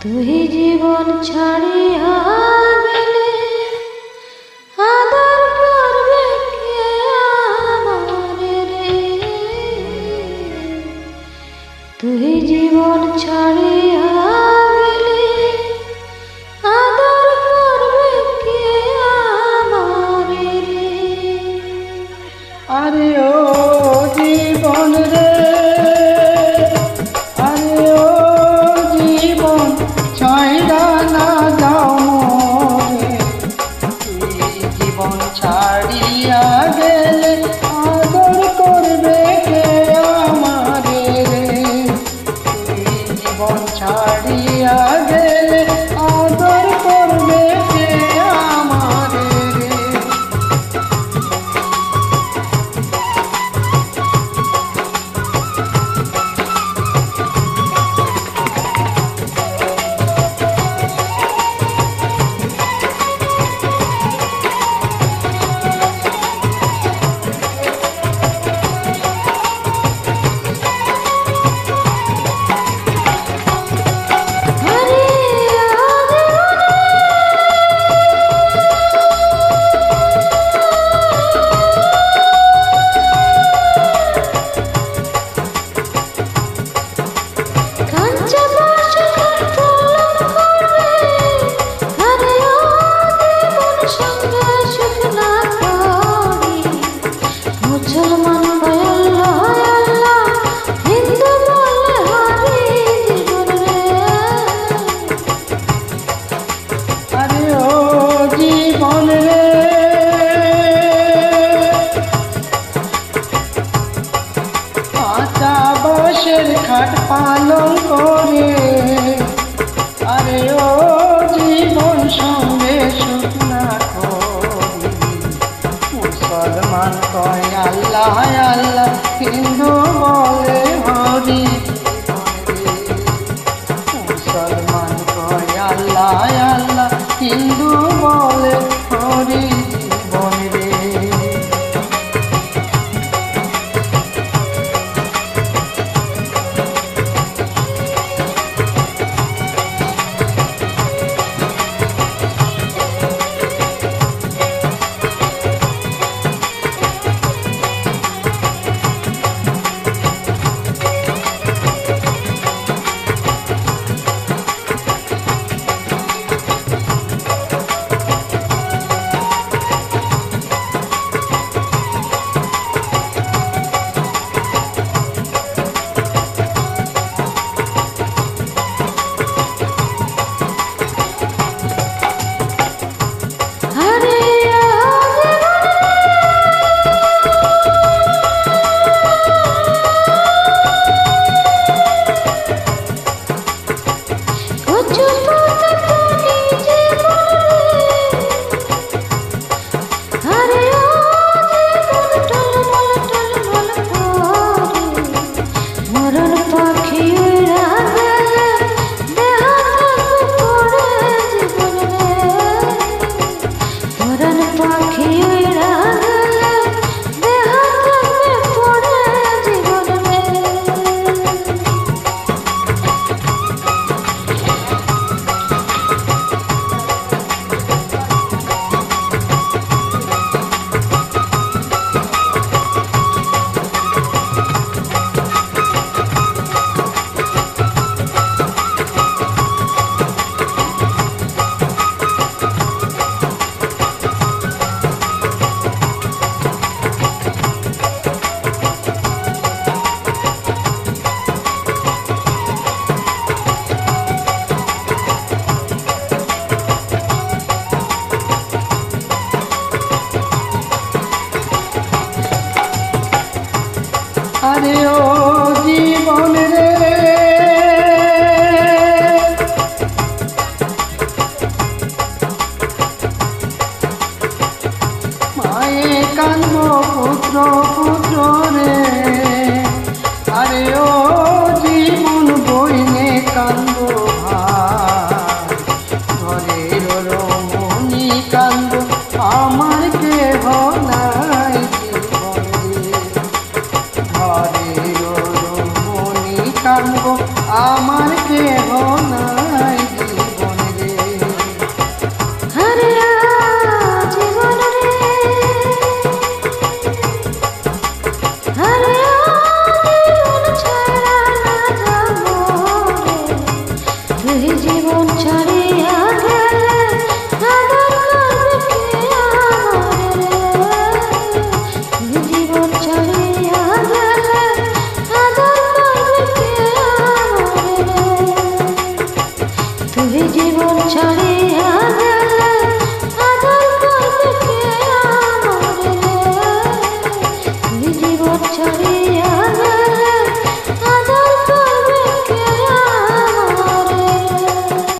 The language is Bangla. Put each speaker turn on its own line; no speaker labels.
তুই জীবন ছাড়িয়া গেলে আদর করবে কে আমারে রে?
তুই জীবন ছাড়িয়া 哎呀 কান্দ পুত্র পুত্র রে। কান্দ আমার কেহ
না